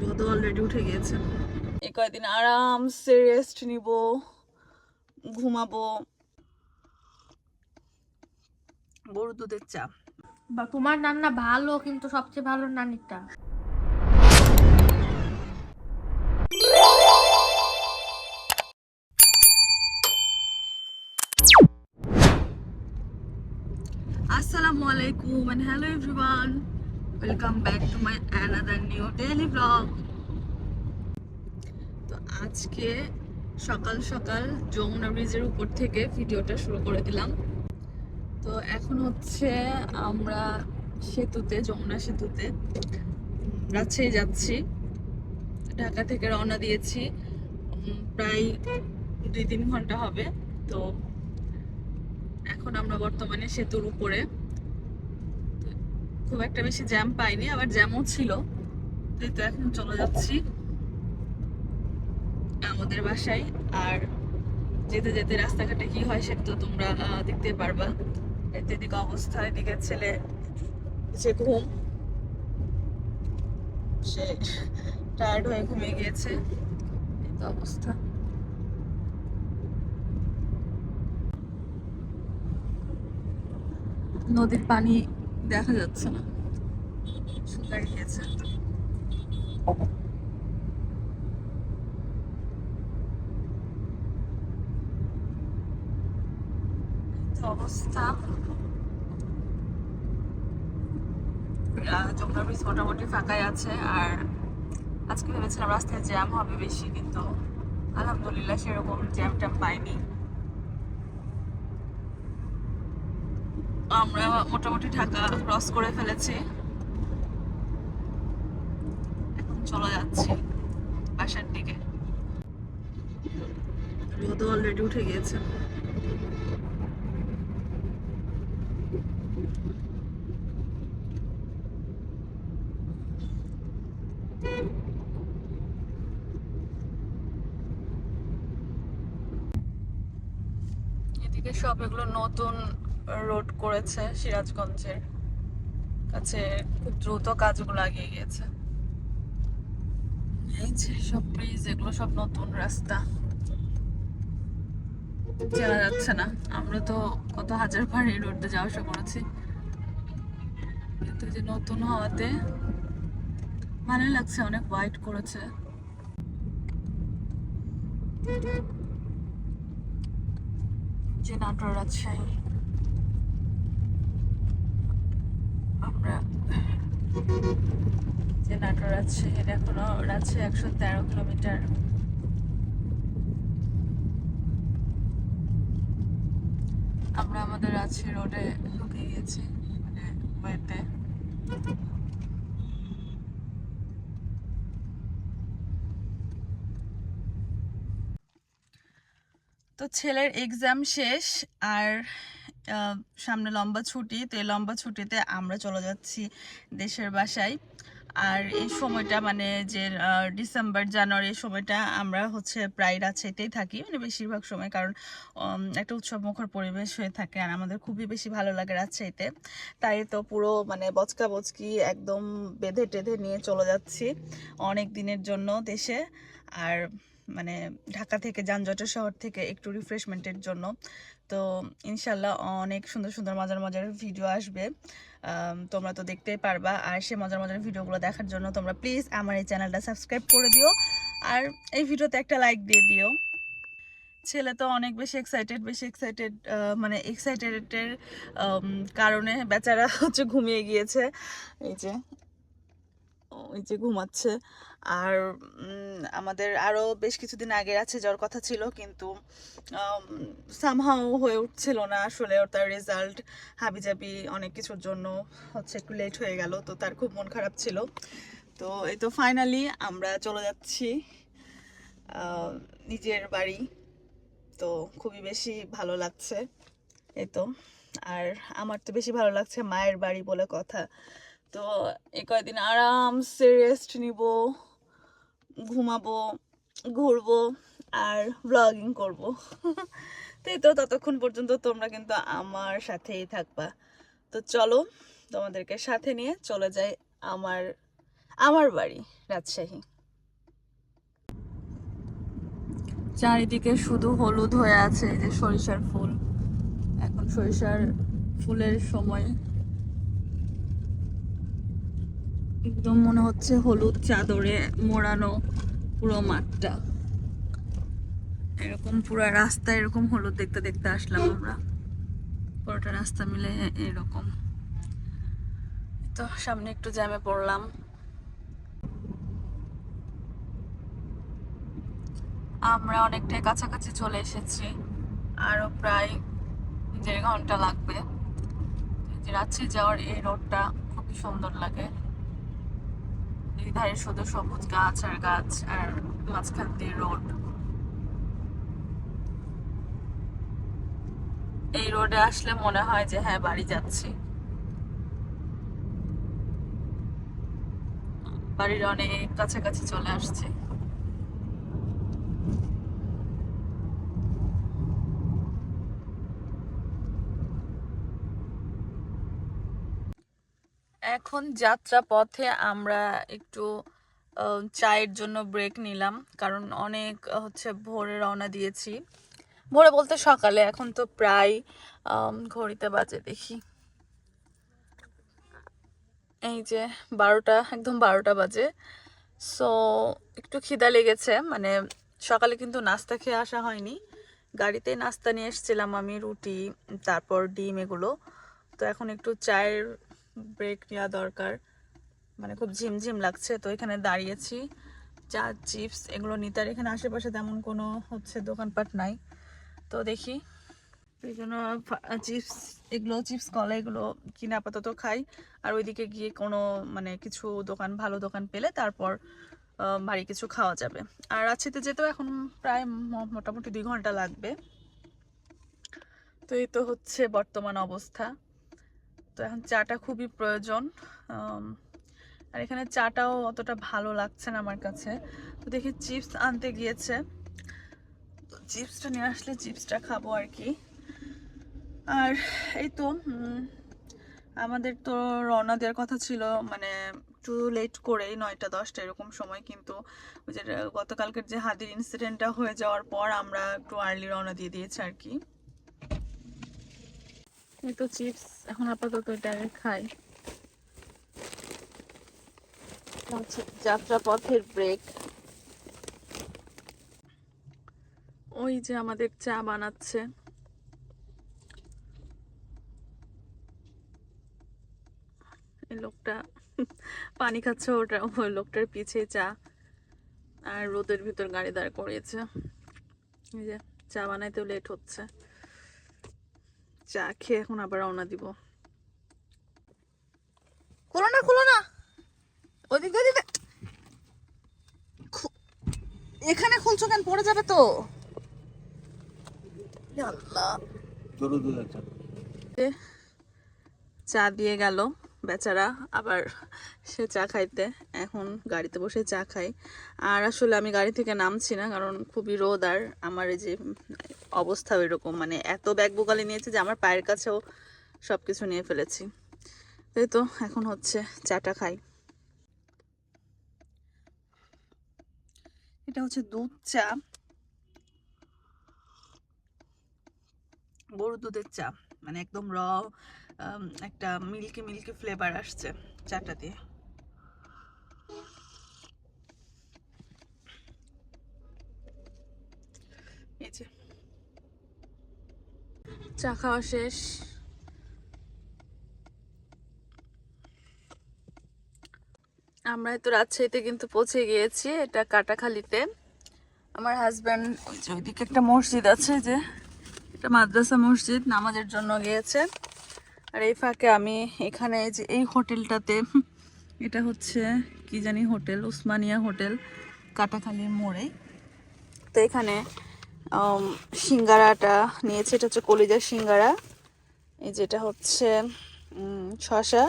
রোদ অলরেডি উঠে গিয়েছে। এই কয়েকদিন আরামসে রেস্ট নিব ঘুমাবো। গরু দুধের চা। বা তোমার রান্না ভালো কিন্তু সবচেয়ে ভালো নানিটা। আসসালামু আলাইকুম hello everyone welcome back to my another new daily vlog. তো আজকে সকাল সকাল যমুনা ব্রিজের উপর থেকে ভিডিওটা শুরু করে দিলাম। তো এখন হচ্ছে আমরা সেতুতে, যমুনা সেতুতে রাজশাহী যাচ্ছি। ঢাকা থেকে রওনা দিয়েছি। প্রায় দুই তিন ঘণ্টা হবে। তো এখন আমরা বর্তমানে সেতুর উপরে খুব একটা বেশি জ্যাম পাইনি, আবার জ্যামও ছিল। তো তো এখন চলে যাচ্ছি আমাদের বাসায়। আর যেতে যেতে রাস্তাঘাটে কি হয় সেটা তো তোমরা দেখতে পারবা। এতে এদিকে অবস্থা, এদিকে ছেলে সে ঘুম। সে টায়ার্ড হয়ে ঘুমিয়ে গিয়েছে। এই তো অবস্থা। নদীর পানি দেখা যাচ্ছে না। শুকাই গিয়েছে অবস্থা? যমুনা ব্রিজ মোটামুটি ফাঁকাই আছে, আর আজকে ভেবেছিলাম রাস্তায় জ্যাম হবে বেশি, কিন্তু আলহামদুলিল্লাহ সেরকম জ্যাম ট্যাম পাইনি। আমরা মোটামুটি ঢাকা ক্রস করে ফেলেছি। এখন চলে যাচ্ছি বাসার দিকে। রোদ অলরেডি উঠে গিয়েছে। এদিকে সব এগুলো নতুন রোড করেছে সিরাজগঞ্জের। কাছে খুব দ্রুত কাজগুলো এগিয়ে গিয়েছে। এই যে সব ব্রিজ এগুলো সব নতুন রাস্তা। চেনা যাচ্ছে না। আমরা তো কত হাজার বার এই যাওয়া আসা করেছি। কিন্তু যে নতুন হওয়াতে ভালো লাগছে, অনেক হোয়াইট করেছে। যে নাটোর রাজশাহী। আমরা। যে নাটোর রাজশাহীর এখনও রাজশাহী একশো তেরো কিলোমিটার। আমরা আমাদের রাজশাহী রোডে ঢুকে গেছি মানে তো ছেলের এক্সাম শেষ, আর সামনে লম্বা ছুটি, তো এই লম্বা ছুটিতে আমরা চলে যাচ্ছি দেশের বাসায়। আর এই সময়টা মানে যে ডিসেম্বর, জানুয়ারি সময়টা আমরা হচ্ছে প্রায় রাজশাহীতেই থাকি মানে বেশিরভাগ সময়, কারণ একটা উৎসব মুখর পরিবেশ হয়ে থাকে আর আমাদের খুবই বেশি ভালো লাগে রাজশাহীতে তাই তো পুরো মানে বচকা বচকি একদম বেঁধে টেঁধে নিয়ে চলে যাচ্ছি অনেক দিনের জন্য দেশে। আর মানে ঢাকা থেকে যানজটের শহর থেকে একটু রিফ্রেশমেন্টের জন্য। তো ইনশাল্লাহ অনেক সুন্দর সুন্দর মজার মজার ভিডিও আসবে। তোমরা তো দেখতেই পারবা। আর সে মজার মজার ভিডিওগুলো দেখার জন্য তোমরা প্লিজ আমার এই চ্যানেলটা সাবস্ক্রাইব করে দিও। আর এই ভিডিওতে একটা লাইক দিয়ে দিও। ছেলে তো অনেক বেশি এক্সাইটেড বেশি এক্সাইটেড মানে এক্সাইটেডের কারণে বেচারা হচ্ছে ঘুমিয়ে গিয়েছে। এই যে ওই যে ঘুমাচ্ছে। আর আমাদের আরও বেশ কিছুদিন আগে আছে যাওয়ার কথা ছিল, কিন্তু সামহাও হয়ে উঠছিল না আসলে। ওর তার রেজাল্ট হাবিজাবি অনেক কিছুর জন্য হচ্ছে একটু লেট হয়ে গেল, তো তার খুব মন খারাপ ছিল। তো এই তো ফাইনালি আমরা চলে যাচ্ছি নিজের বাড়ি। তো খুবই বেশি ভালো লাগছে, এই তো। আর আমার তো বেশি ভালো লাগছে মায়ের বাড়ি বলে কথা। তো এই কয়েকদিন আরামসে রেস্ট নিব, ঘুমাবো, ঘুরবো আর ব্লগিং করব। তো এই তো ততক্ষণ পর্যন্ত তোমরা কিন্তু আমার সাথেই থাকবা। তো চলো তোমাদেরকে সাথে নিয়ে চলে যাই আমার আমার বাড়ি, রাজশাহী। চারিদিকে শুধু হলুদ হয়ে আছে যে সরিষার ফুল। এখন সরিষার ফুলের সময়। একদম মনে হচ্ছে হলুদ চাদরে মোড়ানো পুরো মাঠটা। এরকম পুরো রাস্তা এরকম হলুদ দেখতে দেখতে আসলাম আমরা। পুরোটা রাস্তা মিলে এরকম। তো সামনে একটু জ্যামে পড়লাম। আমরা অনেকটাই কাছাকাছি চলে এসেছি। আরও প্রায় দেড় ঘণ্টা লাগবে। রাঁচি যাওয়ার এই রোডটা খুবই সুন্দর লাগে। এই ধারে শুধু সবুজ গাছ আর গাছ আর মাঝখান দিয়ে রোড। এই রোডে আসলে মনে হয় যে হ্যাঁ বাড়ি যাচ্ছি। বাড়ির অনেক কাছাকাছি চলে আসছে। এখন যাত্রা পথে আমরা একটু চায়ের জন্য ব্রেক নিলাম। কারণ অনেক, হচ্ছে, ভোরে রওনা দিয়েছি। ভোরে বলতে সকালে। এখন তো প্রায় ঘড়িতে বাজে, দেখি। এই যে, বারোটা, একদম বারোটা বাজে। সো একটু খিদা লেগেছে। মানে সকালে কিন্তু নাস্তা খেয়ে আসা হয়নি। গাড়িতে নাস্তা নিয়ে এসেছিলাম আমি, রুটি, তারপর ডিম এগুলো। তো এখন একটু চায়ের ব্রেক নেওয়া দরকার। মানে খুব ঝিমঝিম লাগছে, তো এখানে দাঁড়িয়েছি। চা চিপস এগুলো নিতে, আর এখানে আশেপাশে তেমন কোনো হচ্ছে দোকানপাট নাই। তো দেখি। এই জন্য চিপস এগুলো চিপস কলা এগুলো কিনে আপাতত খাই। আর ওইদিকে গিয়ে কোনো মানে কিছু দোকান, ভালো দোকান পেলে তারপর বাড়ি কিছু খাওয়া যাবে। আর রাঁচিতে যেতেও এখন প্রায় মোটামুটি দুই ঘণ্টা লাগবে। তো এই তো হচ্ছে বর্তমান অবস্থা। তো এখন চাটা খুবই প্রয়োজন। আর এখানে চাটাও অতটা ভালো লাগছে না আমার কাছে। তো দেখি চিপস আনতে গিয়েছে। তো চিপসটা নিয়ে আসলে চিপসটা খাব আর কি। আর এই তো আমাদের তো রওনা দেওয়ার কথা ছিল মানে একটু লেট করেই, নয়টা, দশটা এরকম সময় কিন্তু ওই যে গতকালকের যে হাদির ইনসিডেন্টটা হয়ে যাওয়ার পর আমরা একটু আর্লি রওনা দিয়ে দিয়েছি আর কি। এই তো চিপস এখন আপাতত এটা খাই। হচ্ছে যাত্রা পথের ব্রেক ওই যে আমাদের চা বানাচ্ছে। এই লোকটা পানি খাচ্ছে ওটা ওই লোকটার পিছে চা। আর রোদের ভিতর গাড়ি দাঁড় করিয়েছে। এই যে চা বানাইতেও লেট হচ্ছে। চা খেয়ে এখন আবার রওনা দিব। খুলো না খুলো না। ওদিক ওদিক। খু- এখানে খুলছো কেন? পড়ে যাবে তো। চা দিয়ে গেল বেচারা আবার সে চা খাইতে। এখন গাড়িতে বসে চা খাই। আর আসলে আমি গাড়ি থেকে নামছি না কারণ খুবই রোদ আর আমার এই যে অবস্থা এরকম মানে এত ব্যাগ বোকালে নিয়েছে যে আমার পায়ের কাছেও সব কিছু নিয়ে ফেলেছি। তাই তো, এখন হচ্ছে চাটা খাই। এটা হচ্ছে দুধ চা। গরুর দুধের চা। মানে একদম র একটা মিল্কি মিল্কি ফ্লেভার আসছে চাটা দিয়ে। এই যে। চা খাওয়া শেষ। আমরা তো রাজশাহীতে কিন্তু পৌঁছে গিয়েছি, এটা কাটাখালিতে। আমার হাজব্যান্ড ওই ওইদিকে একটা মসজিদ আছে যে, এটা মাদ্রাসা মসজিদ, নামাজের জন্য গিয়েছে। আর এই ফাঁকে আমি এখানে যে এই হোটেলটাতে, এটা হচ্ছে কি জানি হোটেল, উসমানিয়া হোটেল কাটাখালির মোড়ে। তো এখানে সিঙ্গারাটা নিয়েছে, এটা হচ্ছে কলিজার সিঙ্গারা। এই যেটা হচ্ছে শসা,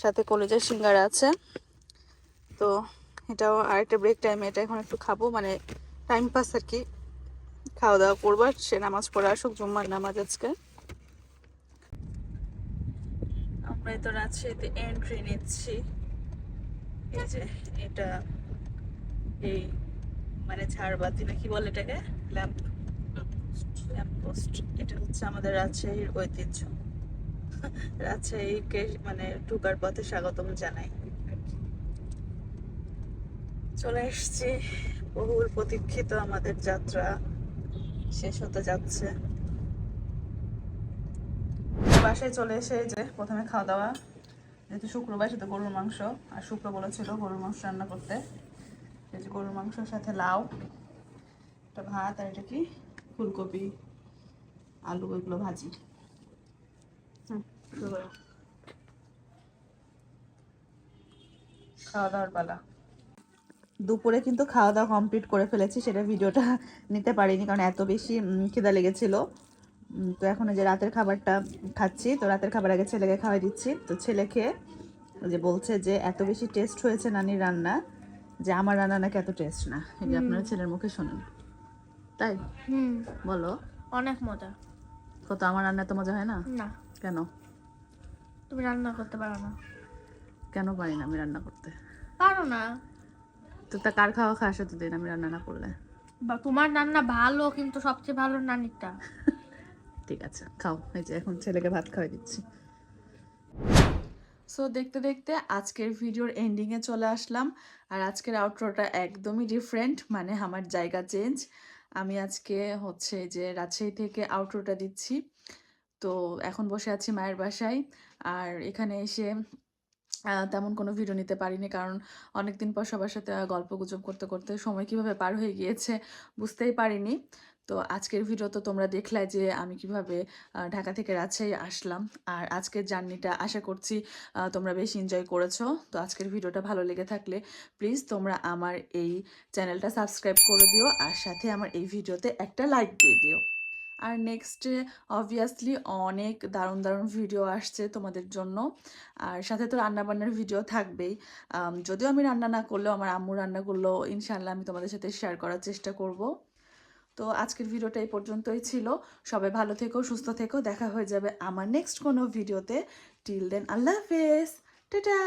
সাথে কলিজার সিঙ্গারা আছে। তো এটাও আরেকটা ব্রেক টাইমে এটা এখন একটু খাব মানে টাইম পাস আর কি। খাওয়া দাওয়া করব সে নামাজ পড়ে আসুক, জুম্মার নামাজ আজকে। আমরা তো রাজশাহীতে এন্ট্রি নিচ্ছি। এই যে এটা, এই মানে ঝাড়বাতি না কি বলে এটাকে? ল্যাম্প এটা হচ্ছে আমাদের রাজশাহীর ঐতিহ্য। রাজশাহীকে মানে ঢুকার পথে স্বাগতম জানাই। চলে এসছি। বহুল প্রতীক্ষিত আমাদের যাত্রা শেষ হতে যাচ্ছে। বাসায় চলে এসে যে প্রথমে খাওয়া দাওয়া। যেহেতু শুক্রবার সাথে গরুর মাংস। আর শুক্র বলেছিল গরুর মাংস রান্না করতে। যে গরুর মাংসের সাথে লাউ একটা ভাত আর এটা কি? ফুলকপি আলু এগুলো ভাজি। হুম, খাওয়া দাওয়ার পালা। দুপুরে কিন্তু খাওয়া দাওয়া কমপ্লিট করে ফেলেছি সেটা ভিডিওটা নিতে পারিনি কারণ এত বেশি খিদা লেগেছিল। তো এখন এই যে রাতের খাবারটা খাচ্ছি তো রাতের খাবার আগে ছেলেকে খাওয়াই দিচ্ছি। তো ছেলে খেয়ে যে বলছে যে এত বেশি টেস্ট হয়েছে নানির রান্না যে আমার রান্না নাকি এত টেস্ট না। এই যে আপনারা ছেলের মুখে শোনেন। তাই? হুম। বলো। অনেক মজা। কত আমার রান্না এত মজা হয় না? না। কেন? তুমি রান্না করতে পারো না। কেন পারি না আমি রান্না করতে? পারো না। তো তা কার খাওয়া খাওয়ার সাথে দিন আমি রান্না না করলে? বা তোমার রান্না ভালো কিন্তু সবচেয়ে ভালো নানিটা ঠিক আছে খাও। এই যে এখন ছেলেকে ভাত খাওয়াই দিচ্ছি। সো দেখতে দেখতে আজকের ভিডিওর এন্ডিংয়ে চলে আসলাম। আর আজকের আউটরোটা একদমই ডিফারেন্ট মানে আমার জায়গা চেঞ্জ আমি আজকে হচ্ছে যে রাজশাহী থেকে আউটরোটা দিচ্ছি। তো এখন বসে আছি মায়ের বাসায়। আর এখানে এসে তেমন কোনো ভিডিও নিতে পারিনি কারণ অনেকদিন পর সবার সাথে গল্প গুজব করতে করতে সময় কীভাবে পার হয়ে গিয়েছে বুঝতেই পারিনি। তো আজকের ভিডিও তো তোমরা দেখলাই যে আমি কীভাবে ঢাকা থেকে রাজশাহী আসলাম। আর আজকের জার্নিটা আশা করছি তোমরা বেশ এনজয় করেছ। তো আজকের ভিডিওটা ভালো লেগে থাকলে প্লিজ তোমরা আমার এই চ্যানেলটা সাবস্ক্রাইব করে দিও আর সাথে আমার এই ভিডিওতে একটা লাইক দিয়ে দিও। আর নেক্সটে অবভিয়াসলি অনেক দারুণ দারুণ ভিডিও আসছে তোমাদের জন্য। আর সাথে তো রান্নাবান্নার ভিডিও থাকবেই। যদিও আমি রান্না না করলেও, আমার আম্মু রান্না করলেও ইনশাল্লাহ আমি তোমাদের সাথে শেয়ার করার চেষ্টা করব। তো আজকের ভিডিওটা এই পর্যন্তই ছিল। সবাই ভালো থেকো, সুস্থ থেকো। দেখা হয়ে যাবে আমার নেক্সট কোনো ভিডিওতে। টিল দেন আল্লাহ হাফেজ। টাটা!